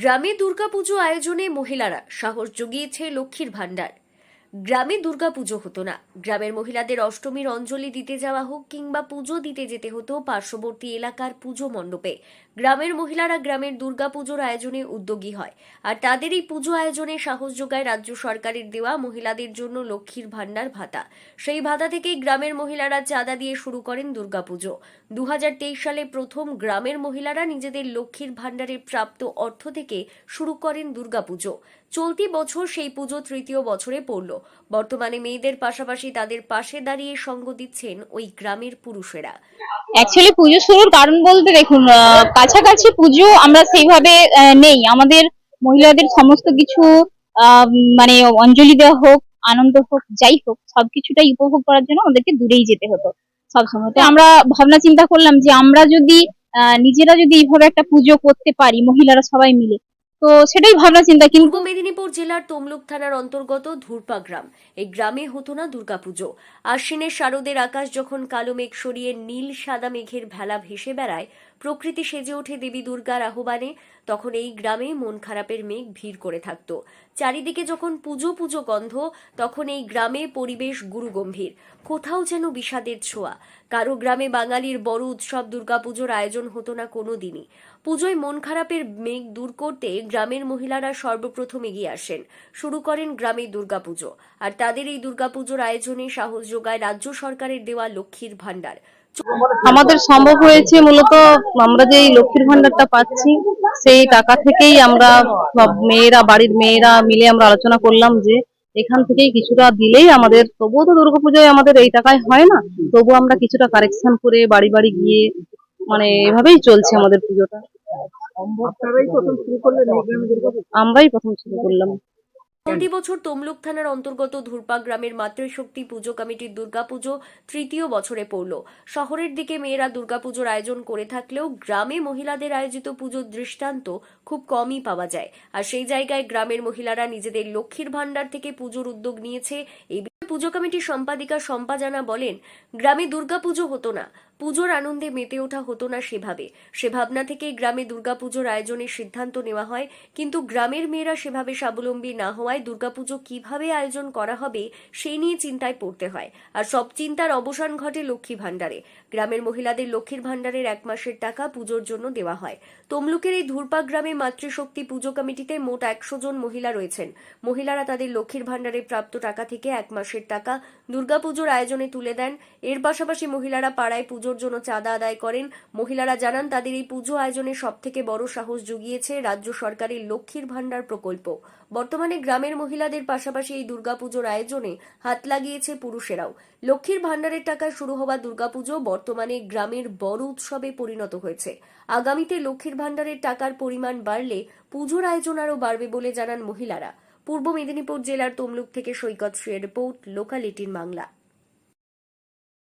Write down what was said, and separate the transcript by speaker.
Speaker 1: গ্রামে দুর্গাপুজো আয়োজনে মহিলারা সাহস জুগিয়েছে লক্ষ্মীর ভাণ্ডার। গ্রামে দুর্গাপুজো হতো না। গ্রামের মহিলাদের অষ্টমীর অঞ্জলি দিতে যাওয়া হোক কিংবা পুজো দিতে যেতে হতো পার্শ্ববর্তী এলাকার পুজো মণ্ডপে। গ্রামের মহিলারা গ্রামের দুর্গাপুজোর আয়োজনে উদ্যোগী হয় আর তাদের এই পুজো আয়োজনে সাহস যোগায় রাজ্য সরকারের দেওয়া মহিলাদের জন্য লক্ষ্মীর ভাণ্ডার ভাতা। সেই ভাতা থেকেই গ্রামের মহিলারা চাঁদা দিয়ে শুরু করেন দুর্গাপুজো। দু হাজার তেইশ সালে প্রথম গ্রামের মহিলারা নিজেদের লক্ষ্মীর ভাণ্ডারের প্রাপ্ত অর্থ থেকে শুরু করেন দুর্গাপুজো। চলতি বছর সেই পুজো তৃতীয় বছরে পড়ল। বর্তমানে মেয়েদের পাশাপাশি তাদের পাশে দাঁড়িয়ে সঙ্গ দিচ্ছেন ওই গ্রামের পুরুষেরা।
Speaker 2: অ্যাকচুয়ালি পুজো শুরুর কারণ বলতে দেখুন কাছাকাছি পুজো আমরা সেইভাবে নেই। আমাদের মহিলাদের সমস্ত কিছু মানে অঞ্জলি দেওয়া হোক, আনন্দ হোক, যাই হোক, সবকিছুটাই উপভোগ করার জন্য আমাদেরকে দূরেই যেতে হতো সবসময়। তো আমরা ভাবনা চিন্তা করলাম যে আমরা যদি নিজেরা যদি এইভাবে একটা পুজো করতে পারি, মহিলারা সবাই মিলে তো সেটাই ভাবনা চিন্তা, কিন্তু
Speaker 1: মেদিনীপুর জেলার তমলুক থানার অন্তর্গত ধুরপা গ্রাম। এই গ্রামে হতো না দুর্গাপুজো। আশ্বিনের শারদের আকাশ যখন কালো মেঘ সরিয়ে নীল সাদা মেঘের ভেলা ভেসে বেড়ায় প্রকৃতি সেজে ওঠে দেবী দুর্গার আহ্বানে। তখন এই গ্রামে মন খারাপের মেঘ ভিড় করে থাকত। চারিদিকে যখন পুজো পুজো গন্ধ, তখন এই গ্রামে পরিবেশ গুরুগম্ভীর। কোথাও যেন বিষাদের ছোঁয়া। কারও গ্রামে বাঙালির বড় উৎসব দুর্গাপুজোর আয়োজন হতো না কোনো দিনই পুজোয় মন খারাপের মেঘ দূর করতে গ্রামের মহিলারা সর্বপ্রথম এগিয়ে আসেন। শুরু করেন গ্রামে দুর্গাপুজো। আর তাদের এই দুর্গাপুজোর আয়োজনে সাহস যোগায় রাজ্য সরকারের দেওয়া লক্ষ্মীর ভাণ্ডার।
Speaker 3: আমাদের সম্ভব হয়েছে মূলত আমরা যে লক্ষ্মীর ভান্ডারটা পাচ্ছি, সেই টাকা থেকেই আমরা সব মেয়েরা, বাড়ির মেয়েরা মিলে আমরা আলোচনা করলাম যে এখান থেকেই কিছুটা দিলেই আমাদের, তবুও তো দুর্গাপুজোয় আমাদের এই টাকায় হয় না, তবু আমরা কিছুটা কারেকশন করে বাড়ি বাড়ি গিয়ে মানে এভাবেই চলছে আমাদের পুজোটা। আমরাই প্রথম শুরু করলাম।
Speaker 1: প্রতি বছর তমলুক থানার অন্তর্গত ধুরপা গ্রামের মাতৃশক্তি পুজো কমিটির দুর্গাপুজো তৃতীয় বছরে পড়ল। শহরের দিকে মেয়েরা দুর্গাপুজোর আয়োজন করে থাকলেও গ্রামে মহিলাদের আয়োজিত পুজোর দৃষ্টান্ত খুব কমই পাওয়া যায়। আর সেই জায়গায় গ্রামের মহিলারা নিজেদের লক্ষ্মীর ভাণ্ডার থেকে পুজোর উদ্যোগ নিয়েছে। এই পুজো কমিটির সম্পাদিকা শম্পা বলেন, গ্রামে দুর্গাপুজো হতো না। পুজোর আনন্দে মেতে ওঠা হতো না সেভাবে। সে ভাবনা থেকেই গ্রামে দুর্গাপুজোর আয়োজনের সিদ্ধান্ত নেওয়া হয়। কিন্তু গ্রামের মেয়েরা সেভাবে স্বাবলম্বী না হওয়ায় দুর্গাপুজো কীভাবে আয়োজন করা হবে, সে নিয়ে চিন্তায় পড়তে হয়। আর সব চিন্তার অবসান ঘটে লক্ষ্মী ভাণ্ডারে। গ্রামের মহিলাদের লক্ষ্মীর ভাণ্ডারের এক মাসের টাকা পুজোর জন্য দেওয়া হয়। তমলুকের এই ধুরপা গ্রামে মাতৃশক্তি পুজো কমিটিতে মোট একশো জন মহিলা রয়েছেন। মহিলারা তাদের লক্ষ্মীর ভাণ্ডারে প্রাপ্ত টাকা থেকে এক মাসের টাকা দুর্গাপুজোর আয়োজনে তুলে দেন। এর পাশাপাশি মহিলারা পাড়ায় পুজোর জন্য চাঁদা আদায় করেন। মহিলারা জানান, তাদের এই পুজো আয়োজনে সব থেকে বড় সাহস জুগিয়েছে রাজ্য সরকারের লক্ষ্মীর ভাণ্ডার প্রকল্প। বর্তমানে গ্রামের মহিলাদের পাশাপাশি এই দুর্গাপুজোর আয়োজনে হাত লাগিয়েছে পুরুষেরাও। লক্ষ্মীর ভাণ্ডারের টাকায় শুরু হওয়া দুর্গাপুজো বর্তমানে গ্রামের বড় উৎসবে পরিণত হয়েছে। আগামীতে লক্ষ্মীর ভাণ্ডারের টাকার পরিমাণ বাড়লে পুজোর আয়োজন আরও বাড়বে বলে জানান মহিলারা। পূর্ব মেদিনীপুর জেলার তমলুক থেকে সৈকত শ্রীর রিপোর্ট লোকালিটির বাংলা।